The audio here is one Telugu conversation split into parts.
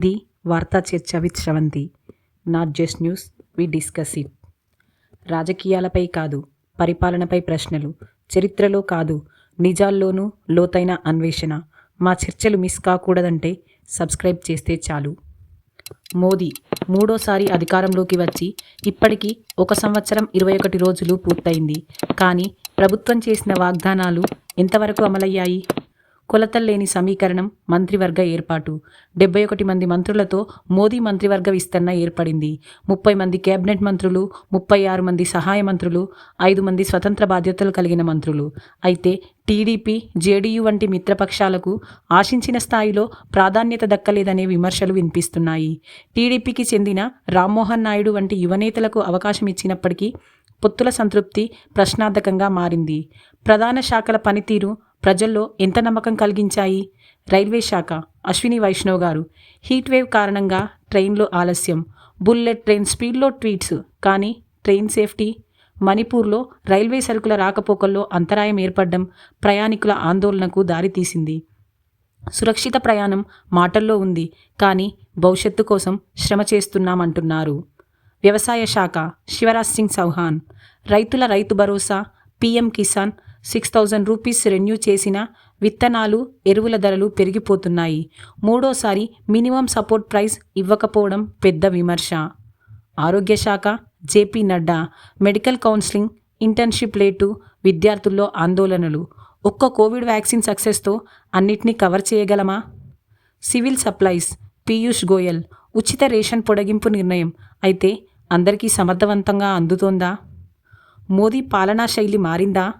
ది వార్తా చర్చ with Sravanthi. Not just news we discuss it. రాజకీయాలపై కాదు పరిపాలనపై ప్రశ్నలు చరిత్రలో కాదు నిజాల్లోనూ లోతైన అన్వేషణ. మా చర్చలు మిస్ కాకూడదంటే సబ్స్క్రైబ్ చేస్తే చాలు. మోదీ మూడోసారి అధికారంలోకి వచ్చి ఇప్పటికీ ఒక సంవత్సరం ఇరవై ఒకటి రోజులు పూర్తయింది. కానీ ప్రభుత్వం చేసిన వాగ్దానాలు ఎంతవరకు అమలయ్యాయి? కొలతల్లేని సమీకరణం మంత్రివర్గ ఏర్పాటు. డెబ్బై ఒకటి మంది మంత్రులతో మోదీ మంత్రివర్గ విస్తరణ ఏర్పడింది. ముప్పై మంది కేబినెట్ మంత్రులు ముప్పై ఆరు మంది సహాయ మంత్రులు ఐదు మంది స్వతంత్ర బాధ్యతలు కలిగిన మంత్రులు. అయితే టీడీపీ జేడీయూ వంటి మిత్రపక్షాలకు ఆశించిన స్థాయిలో ప్రాధాన్యత దక్కలేదనే విమర్శలు వినిపిస్తున్నాయి. టీడీపీకి చెందిన రామ్మోహన్ నాయుడు వంటి యువనేతలకు అవకాశం ఇచ్చినప్పటికీ పొత్తుల సంతృప్తి ప్రశ్నార్థకంగా మారింది. ప్రధాన శాఖల పనితీరు ప్రజల్లో ఎంత నమ్మకం కలిగించాయి? రైల్వే శాఖ అశ్విని వైష్ణవ్ గారు హీట్ వేవ్ కారణంగా ట్రైన్లో ఆలస్యం. బుల్లెట్ ట్రైన్ స్పీడ్లో ట్వీట్స్. కానీ ట్రైన్ సేఫ్టీ? మణిపూర్లో రైల్వే సరుకుల రాకపోకల్లో అంతరాయం ఏర్పడడం ప్రయాణికుల ఆందోళనకు దారితీసింది. సురక్షిత ప్రయాణం మాటల్లో ఉంది. కానీ భవిష్యత్తు కోసం శ్రమ చేస్తున్నామంటున్నారు. వ్యవసాయ శాఖ శివరాజ్ సింగ్ చౌహాన్ రైతుల రైతు భరోసా PM Kisan six thousand rupees renew చేసిన విత్తనాలు ఎరువుల ధరలు పెరిగిపోతున్నాయి. మూడోసారి మినిమం సపోర్ట్ ప్రైస్ ఇవ్వకపోవడం పెద్ద విమర్శ. ఆరోగ్య శాఖ JP Nadda medical counselling internship late విద్యార్థుల్లో ఆందోళనలు. ఒక్క కోవిడ్ వ్యాక్సిన్ సక్సెస్తో అన్నిటినీ కవర్ చేయగలమా? సివిల్ సప్లైస్ పీయూష్ గోయల్ ఉచిత రేషన్ పొడగింపు నిర్ణయం అయితే అందరికీ సమర్థవంతంగా అందుతోందా? మోదీ పాలనా శైలి మారిందా?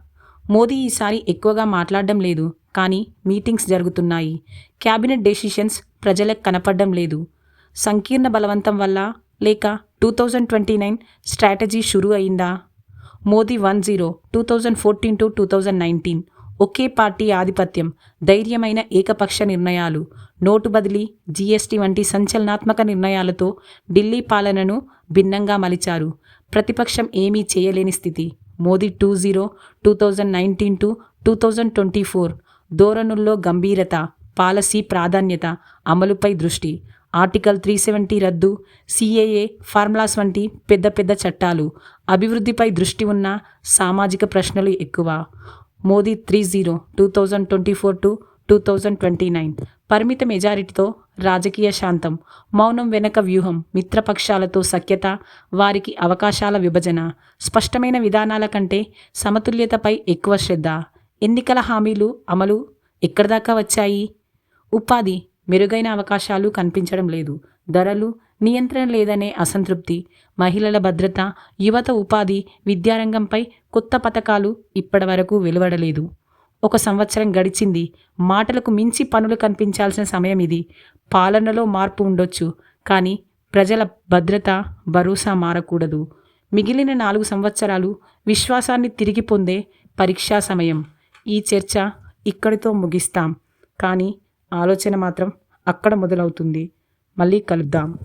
మోదీ ఈసారి ఎక్కువగా మాట్లాడడం లేదు కానీ మీటింగ్స్ జరుగుతున్నాయి. క్యాబినెట్ డెసిషన్స్ ప్రజలకు కనపడడం లేదు. సంకీర్ణ బలవంతం వల్ల లేక two thousand twenty nine strategy షురూ అయిందా? Modi one zero two thousand fourteen to two thousand nineteen okay party ఆధిపత్యం ధైర్యమైన ఏకపక్ష నిర్ణయాలు నోటు బదిలీ జీఎస్టీ వంటి సంచలనాత్మక నిర్ణయాలతో ఢిల్లీ పాలనను భిన్నంగా మలిచారు. ప్రతిపక్షం ఏమీ చేయలేని స్థితి. Modi two zero two thousand nineteen to two thousand twenty four. ధోరణుల్లో గంభీరత పాలసీ ప్రాధాన్యత అమలుపై దృష్టి. ఆర్టికల్ త్రీ సెవెంటీ రద్దు సిఏఏ ఫార్ములాస్ వంటి పెద్ద పెద్ద చట్టాలు. అభివృద్ధిపై దృష్టి ఉన్న సామాజిక ప్రశ్నలు ఎక్కువ. Modi three zero two thousand twenty four to two thousand twenty nine. పరిమిత మెజారిటీతో రాజకీయ శాంతం మౌనం వెనక వ్యూహం మిత్రపక్షాలతో సఖ్యత వారికి అవకాశాల విభజన స్పష్టమైన విధానాల కంటే సమతుల్యతపై ఎక్కువ శ్రద్ధ. ఎన్నికల హామీలు అమలు ఎక్కడిదాకా వచ్చాయి? ఉపాధి మెరుగైన అవకాశాలు కనిపించడం లేదు. ధరలు నియంత్రణ లేదనే అసంతృప్తి. మహిళల భద్రత యువత ఉపాధి విద్యారంగంపై కొత్త పథకాలు ఇప్పటివరకు వెలువడలేదు. ఒక సంవత్సరం గడిచింది. మాటలకు మించి పనులు కనిపించాల్సిన సమయం ఇది. పాలనలో మార్పు ఉండొచ్చు కానీ ప్రజల భద్రత భరోసా మారకూడదు. మిగిలిన నాలుగు సంవత్సరాలు విశ్వాసాన్ని తిరిగి పొందే పరీక్షా సమయం. ఈ చర్చ ఇక్కడితో ముగిస్తాం. కానీ ఆలోచన మాత్రం అక్కడ మొదలవుతుంది. మళ్ళీ కలుద్దాం.